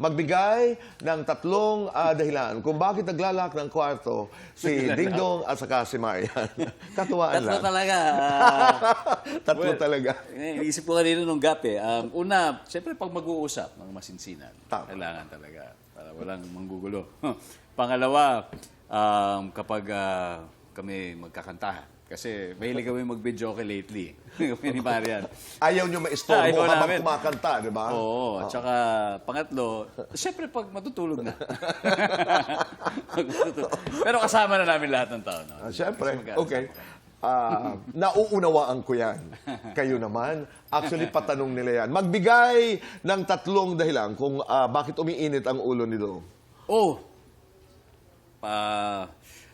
Magbigay ng tatlong ah, dahilan kung bakit naglalak ng kwarto si Dingdong at saka si Marian. Katuwaan Tatlo lang. talaga. ah, Tatlo well, talaga. Iisip ko kanina nung gap eh. Um, una, siyempre pag mag-uusap ng masinsinan, Tama. kailangan talaga para walang manggugulo. Pangalawa, um, kapag ah, kami magkakantahan. Kasi mahilig kami mag-video lately. kami ni Marian. Ayaw nyo Ah, ikaw habang namin. kumakanta, di ba? Oo, at saka pangatlo, siyempre pag matutulog na. Pag matutulog. Pero kasama na namin lahat ng tao. No? Ah, Kasi mag- okay. Ah, nauunawaan ko yan. Kayo naman, actually patanong nila yan. Magbigay ng tatlong dahilan kung ah, bakit umiinit ang ulo ni Dong. Oh! Pa,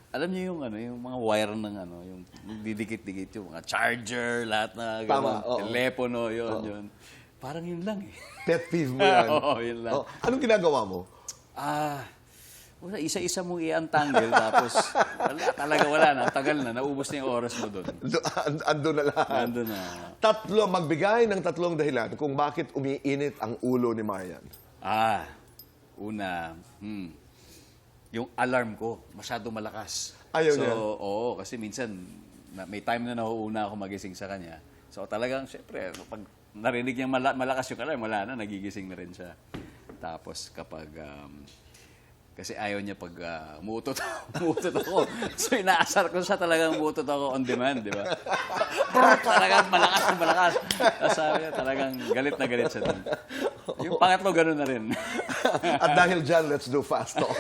alam niyo yung ano, yung mga wire ng ano, yung didikit-dikit yung mga charger, lahat na Tama, ganun, oo. telepono, yun, yun. Parang yun lang eh. Pet peeve mo yan. Oo, yun lang. Oh, anong ginagawa mo? Ah, wala, isa-isa mong i-untangle, tapos wala, talaga wala na, tagal na, naubos na yung oras mo doon. Do- and- Ando na lahat. Nandun na. Tatlo, magbigay ng tatlong dahilan kung bakit umiinit ang ulo ni Marian. Ah, una, hmm, yung alarm ko, masyado malakas. Ayaw so, niya? oo, kasi minsan, na, may time na nauuna ako magising sa kanya. So, talagang, syempre, pag narinig niya mala- malakas yung alarm, wala na, nagigising na rin siya. Tapos, kapag, um, kasi ayaw niya pag uh, umuutot, umuutot ako. So, inaasar ko siya talagang umuutot ako on demand, di ba? talagang malakas na malakas. Tapos sabi niya, talagang galit na galit siya doon. Yung pangatlo, gano'n na rin. At dahil dyan, let's do fast talk.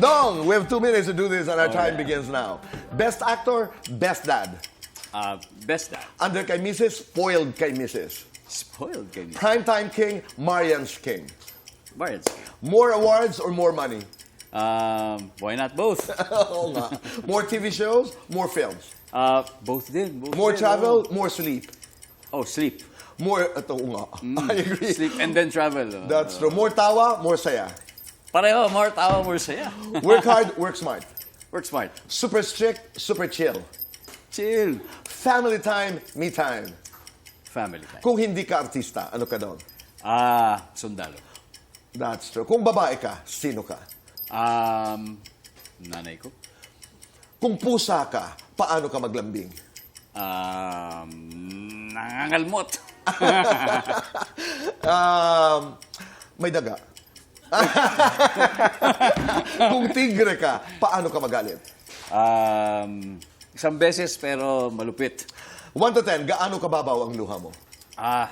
Dong, we have two minutes to do this and our time begins now. Best actor, best dad. Uh, best dad. Under kay Mrs., spoiled kay Mrs. Spoiled kay Miss Primetime king, Marian's king. Bards. More awards or more money? Um, why not both? More TV shows, more films. Uh, both din. Both More din, travel, more sleep. Oh, sleep. More, ito nga. I agree. Sleep and then travel. oh. That's true. More tawa, more saya. Pareho, more tawa, more saya. Work hard, work smart. Work smart. Super strict, super chill. Chill. Family time, me time. Family time. Kung hindi ka artista, ano ka doon? Ah, sundalo. That's true. Kung babae ka, sino ka? Um, nanay ko. Kung pusa ka, paano ka maglambing? Um, nangangalmot. um, may daga. Kung tigre ka, paano ka magalit? um, isang beses pero malupit. 1 to 10, gaano kababaw ang luha mo? Ah,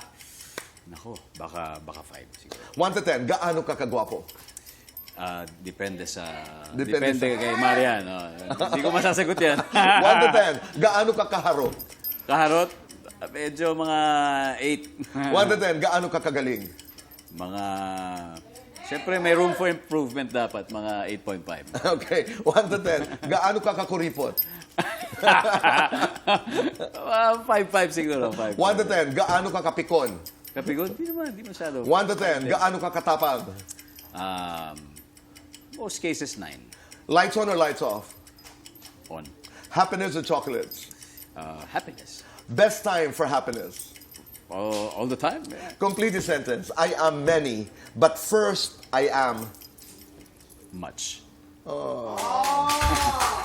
nako, baka, baka five siguro. 1 to 10, gaano ka kagwapo? Ah, depende sa... Depende Depende, sa- kay Marian. oh. Hindi ko masasagot yan. 1 to 10, gaano ka kaharo? Kaharot, medyo mga 8. 1 to 10, gaano ka kagaling? mga... Siyempre, may room for improvement dapat, mga 8.5. Okay, 1 to 10, gaano ka kakuripot? Ah, 5.5 siguro, 5. 1 to 10, gaano ka kapikon? Kapigod? Hindi naman, hindi masyado. 1 to 10, gaano ka katapang? Um, most cases, 9 Lights on or lights off? on. Happiness or chocolates? Uh, happiness. Best time for happiness? Oh, all the time. Yeah. Complete the sentence. I am many, but first I am. Much. Oh. Oh.